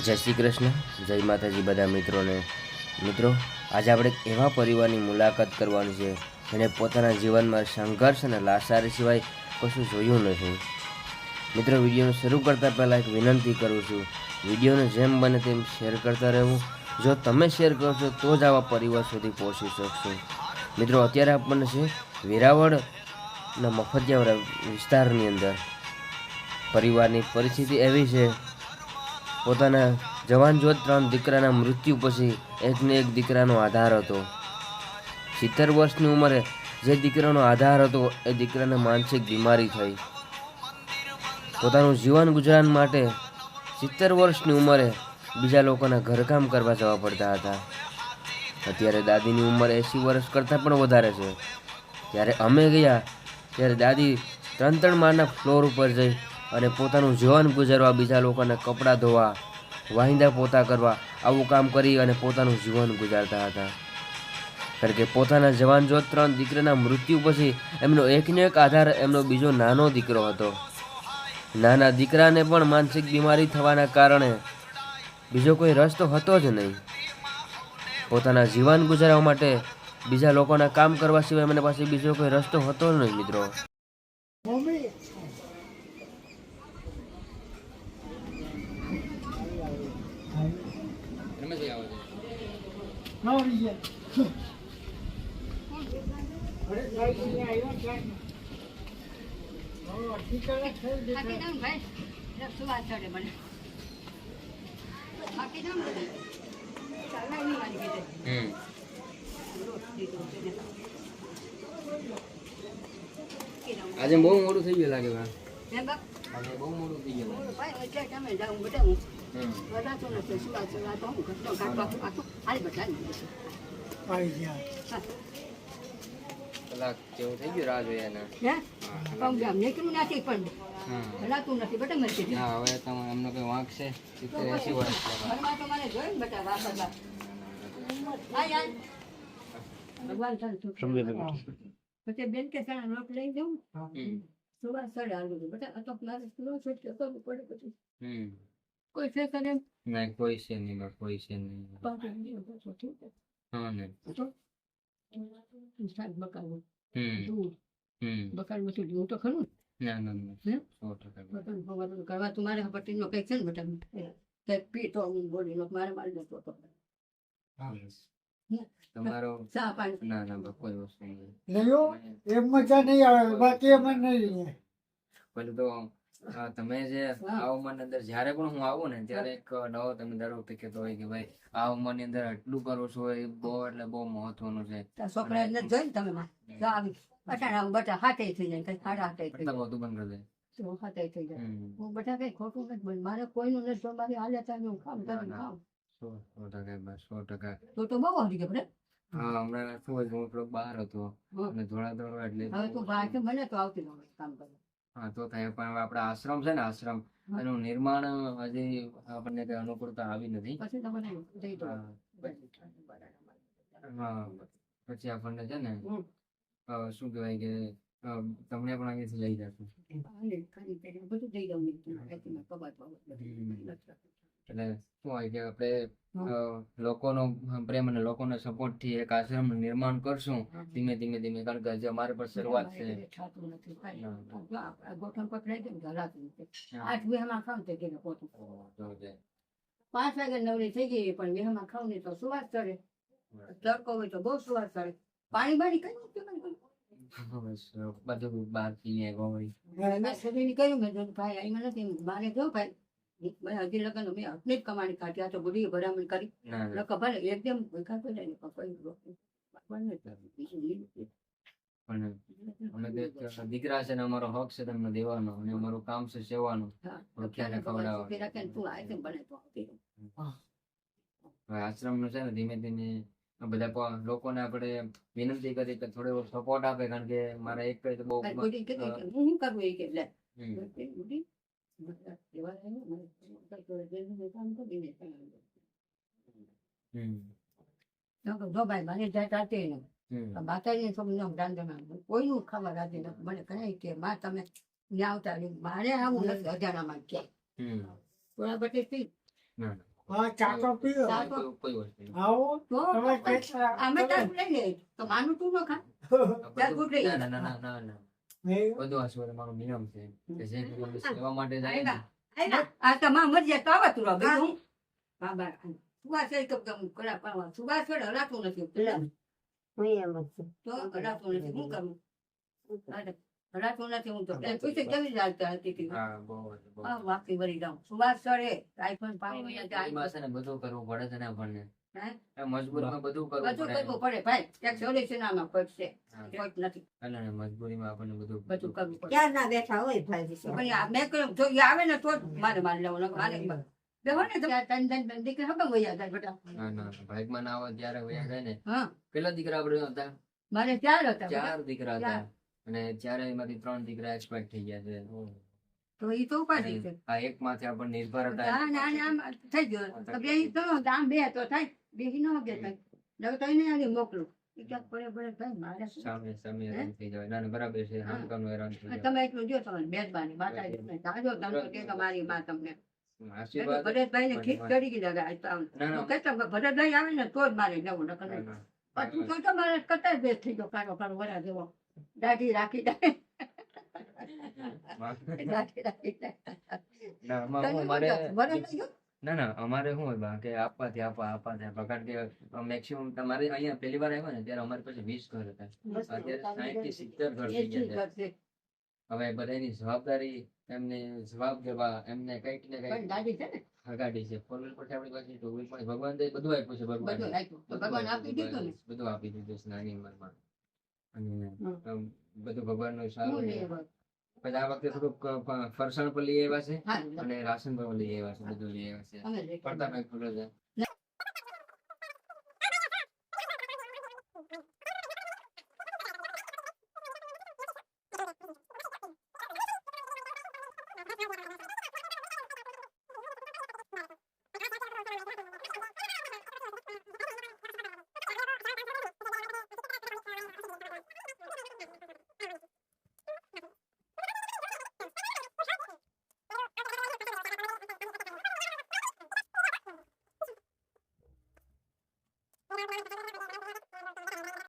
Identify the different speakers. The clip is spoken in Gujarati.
Speaker 1: જય શ્રી કૃષ્ણ. જય માતાજી બધા મિત્રોને. મિત્રો, આજે આપણે એવા પરિવારની મુલાકાત કરવાની છે, જેણે પોતાના જીવનમાં સંઘર્ષ અને લાસારી સિવાય કશું જોયું નથી. મિત્રો, વિડીયોને શરૂ કરતાં પહેલાં એક વિનંતી કરું છું, વિડીયોને જેમ બને તેમ શેર કરતા રહેવું. જો તમે શેર કરશો તો જ આવા પરિવાર સુધી પહોંચી શકશો. મિત્રો, અત્યારે આપણને છે વેરાવળના મફતિયા વિસ્તારની અંદર. પરિવારની પરિસ્થિતિ એવી છે પોતાના જવાન જોત ત્રણ દીકરાના મૃત્યુ પછી એકને એક દીકરાનો આધાર હતો. સિત્તેર વર્ષની ઉંમરે જે દીકરાનો આધાર હતો, એ દીકરાને માનસિક બીમારી થઈ. પોતાનું જીવન ગુજરાન માટે સિત્તેર વર્ષની ઉંમરે બીજા લોકોના ઘરકામ કરવા જવા પડતા હતા. અત્યારે દાદીની ઉંમર એંસી વર્ષ કરતાં પણ વધારે છે. જ્યારે અમે ગયા, ત્યારે દાદી ત્રણ ત્રણ માળના ફ્લોર ઉપર જઈ અને પોતાનું જીવન ગુજારવા, બીજા લોકોને કપડાં ધોવા, વાહિંદા પોતા કરવા, આવું કામ કરી અને પોતાનું જીવન ગુજારતા હતા. કારણ કે પોતાના જવાન જો ત્રણ દીકરાના મૃત્યુ પછી એમનો એકનો એક આધાર એમનો બીજો નાનો દીકરો હતો. નાના દીકરાને પણ માનસિક બીમારી થવાના કારણે બીજો કોઈ રસ્તો હતો જ નહીં. પોતાના જીવન ગુજારવા માટે બીજા લોકોના કામ કરવા સિવાય મને પાસે બીજો કોઈ રસ્તો હતો જ નહીં, મિત્રો
Speaker 2: થાકી જાઉં ને ભાઈ એટલે સુવાસ ચડે મને થાકી જાઉં ને બધે. ચાલવાય નહીં મારી ઘરે. રોજ દીધું છે ને. થાકી જાઉં.
Speaker 1: આજે બહુ મોડું થઈ ગયું લાગે બહુ મોડું થઈ ગયું
Speaker 2: બોલો ભાઈ, એટલે તમે જાઉં બધા હું. બધા તો સુવાસ ચડવા તો હું ઘરનો કાઢવા પાછું હાલી બધા જ નહીં.
Speaker 1: કલાક જેવું થઈ ગયું રાહ જોઈએ ને
Speaker 2: હે? પણ આમ નીકળ્યું નથી પણ હલાતું નથી બધા મરી ગયું.
Speaker 1: ના હવે તમે એમનો કઈ વાંક છે સિત્તેર એસી વર્ષ
Speaker 2: ઘરમાં તો મને જોયું બેટા વાપરવા. આય, આય. ભગવાન તને પછી બેન કે સાડા લોટ લઈ જવું સુવા સડે આલુ. બેટા આ તો મારે સુવા સડે કરવું પડે પછી
Speaker 1: હમ
Speaker 2: કોઈ છે તને?
Speaker 1: ના કોઈ છે નહીં બા કોઈ છે નહીં. હા ને.
Speaker 2: તો? બકાલું
Speaker 1: હમ.
Speaker 2: દૂધ. બધું તો ખરું ના?
Speaker 1: ના ના સો ટકા. બા.
Speaker 2: બકાલું કરવા તું મારે પટ્ટીનો કંઈક છે ને બેટા કંઈક પીતો હું બોલીનો મારે મારી દેતો હતો
Speaker 1: તમારો
Speaker 2: ચા પાણી.
Speaker 1: ના ના કોઈ વસ્તુ નહીં.
Speaker 3: એમ મજા નહીં આવે બાકી એમ નહીં.
Speaker 1: પેલું તો તમે જે આ ઉંમરની અંદર જ્યારે પણ હું આવું ને ત્યારે એક નવો તમે દર વખતે કહેતો હોય કે ભાઈ આ ઉંમરની અંદર આટલું કરો છો એ બહુ એટલે બહુ મહત્વનું છે.
Speaker 2: છોકરા ને જોઈ ને તમે અટાણા બટા હાથે થઈ જાય કઈ હાડા હાથે થઈ જાય.
Speaker 1: બધું બંધ કરી દે.
Speaker 2: તો હાથે થઈ જાય. હું બધા કઈ ખોટું નથી બોલ. મારે કોઈનું નથી જો મારી હાલે ત્યાં હું કામ
Speaker 1: ના,
Speaker 2: કરું
Speaker 1: ના. સો ટકા બસ સો ટકા.
Speaker 2: તો તો બહુ હરી ગયો
Speaker 1: હા? હમણાં શું હું બહાર હતો. અને થોડા થોડા એટલે
Speaker 2: હવે તું બહાર મને તો આવતી ન કામ કરે
Speaker 1: હા તો થાય પણ આપણા આશ્રમ છે ને આશ્રમ. એનું નિર્માણ હજી આપણને કઈ અનુકૂળતા આવી નથી. હા. પછી આપણને છે ને શું કહેવાય કે તમને પણ અહીંયાથી લઈ જશું.
Speaker 2: બધું જઈ દઉં. કબાટ.
Speaker 1: એટલે શું હોય કે આપણે લોકોનો પ્રેમ અને લોકોના સપોર્ટથી એક આશ્રમ નિર્માણ કરશું ધીમે ધીમે ધીમે. કારણ કે હજી અમારે પર શરૂઆત છે.
Speaker 2: ગોઠણ પકડાઈ ગયું હલાતું આઠ વીહામાં તે પોતું. પાંચ વાગે નવરી થઈ ગઈ પણ વીહામાં ખાવ ને તો સુવાસ ચડે. તડકો હોય તો બહુ સુવાસ ચડે. પાણી બાણી કઈ
Speaker 1: બધું બહાર પીને ગોળી
Speaker 2: મેં સદીની કહ્યું મેં ભાઈ અહીં નથી. મારે જો ભાઈ હજી લગન મેં હટની જ કમાણી કાઢી આ તો કરી. એકદમ ભેગા ને કોઈ
Speaker 1: એક દીકરા છે ને અમારો હક છે તમને દેવાનો અને અમારું કામ છે સેવાનું.
Speaker 2: આશ્રમ ને
Speaker 1: છે ને ધીમે ધીમે બધા લોકોને આપણે વિનંતી કરી કે થોડો સપોર્ટ આપે કારણ કે મારા એક તો બહુ
Speaker 2: હું કરવું એ કે લે
Speaker 1: હમ.
Speaker 2: બુઢી એવા રહે ને, મને કઈ જોડે જઈને કામ કરીને કરાવી દે.
Speaker 1: હમ.
Speaker 2: તો કે જો ભાઈ મને જાય તાતે નહીં
Speaker 1: હમ.
Speaker 2: માતાજીને સૌ નો રાંધણા કોઈનું ખાવા રાજી મને કહે કે માં તમે આવતા મારે આવું નથી અજાણામાં કે થોડા બટે પી
Speaker 4: ના
Speaker 3: હા ચા તો પીવો
Speaker 2: ચા
Speaker 4: ના કોઈ- કોઈ વસ્તુ નહીં.
Speaker 3: આવો
Speaker 2: તો
Speaker 3: તમે કેટલા
Speaker 2: અમે તારું લઈ લે તો માનું તું ન ખા
Speaker 4: આ
Speaker 2: ચાલ, ગુડ લઈ
Speaker 4: બધું- ના ના ના ના ના
Speaker 3: નહીં.
Speaker 4: બધું આ શું મારો નિયમ છે માટે જાય
Speaker 2: તમામ મરજિયા તો આવા તું રહો. બીજું બાબા સુવાસ એ કપ કપ કરા પાવા સુવાસ છોડ હલાતું નથી. તો હલાતું નથી. હું કરું? હા, હલાતું નથી હું તો. પૂછે કેવી ચાલતા હતી હતી
Speaker 4: હા.
Speaker 2: હા વાપી વળી જાઉં. સુવાસ ચડે આઈફોન
Speaker 4: ને બધું કરવું પડે છે ને આપણને.
Speaker 2: હે?
Speaker 4: મજબૂરીમાં બધું કરવું
Speaker 2: બધું
Speaker 4: પડે
Speaker 2: ભાઈ. એક સોલ્યુશન આમાં પડશે.
Speaker 4: હા.
Speaker 2: કોઈ નથી.
Speaker 4: એટલે મજબૂરીમાં આપણને બધું
Speaker 2: બધું કરવું પડે
Speaker 5: ક્યાં ના બેઠા હોય ભાઈ
Speaker 2: મેં કહ્યું જો આવે ને તો મારે મારે લેવું મારે નહીં. બેહો ને તમે આ ત્રણ ત્રણ ત્રણ દીકરી
Speaker 4: આપણે હતા?
Speaker 2: મારે ચાર હતા
Speaker 4: ચાર દીકરા હતા. અને ત્યારે એમાંથી ત્રણ દીકરા એક્સપાયર થઈ ગયા છે
Speaker 2: તો એ તો ઉપાધિ છે.
Speaker 4: આ એક માંથી આપણને નિર્ભર હતા
Speaker 2: ના ના ના થઈ ગયો. તો બે તો આમ બે તો થાય. બે ન બે થાય. તો એને આજે મોકલું. મારે તમે એટલું જો તમારી મહેરબાની માતાજી તમને જાજો કે તમારી માં તમને. ભરતભાઈ ને ખીચ ચડી ગઈ કે ભરતભાઈ આવે ને તો જ મારે જવું નકર. પણ તું તમારે કટાર બેસ થઈ ગયો કારો કારો વરા જેવો. દાઢી રાખી રાખી
Speaker 4: ના આમાં
Speaker 2: તને
Speaker 4: હું
Speaker 2: શું
Speaker 4: મારે
Speaker 2: થયું? વરસ થઈ ગયું?
Speaker 4: ના ના અમારે શું હોય બા કે આપવાથી આપવા આપવાથી આપવા કારણ કે મેક્સિમમ તમારે અહીંયા પહેલી વાર આવ્યા ને ત્યારે અમારી પાસે વીસ ઘર હતા. અત્યારે સાહીઠથી સિત્તેર ઘર થઈ ગયા છે. હવે બધાની જવાબદારી એમને જવાબ દેવા એમને કંઈક ને કંઈક
Speaker 2: દાઢી છે ને?
Speaker 4: હગાડી છે. ફોર વ્હીલ પછી આપણી પાસે ટુ વ્હીલ પણ ભગવાન તો બધું આપ્યું છે ભગવાન.
Speaker 2: ભગવાન આપી દીધું
Speaker 4: બધું આપી દીધું છે નાની ઉંમરમાં. અને બધું
Speaker 2: ભગવાનનો
Speaker 4: સારું. પછી આ વખતે થોડુંક ફરસાણ પણ લઈ આવ્યા છે અને રાશન પણ લઈ આવ્યા છે બધું લઈ આવ્યા છે. પડતા કઈ ખુલ્લો છે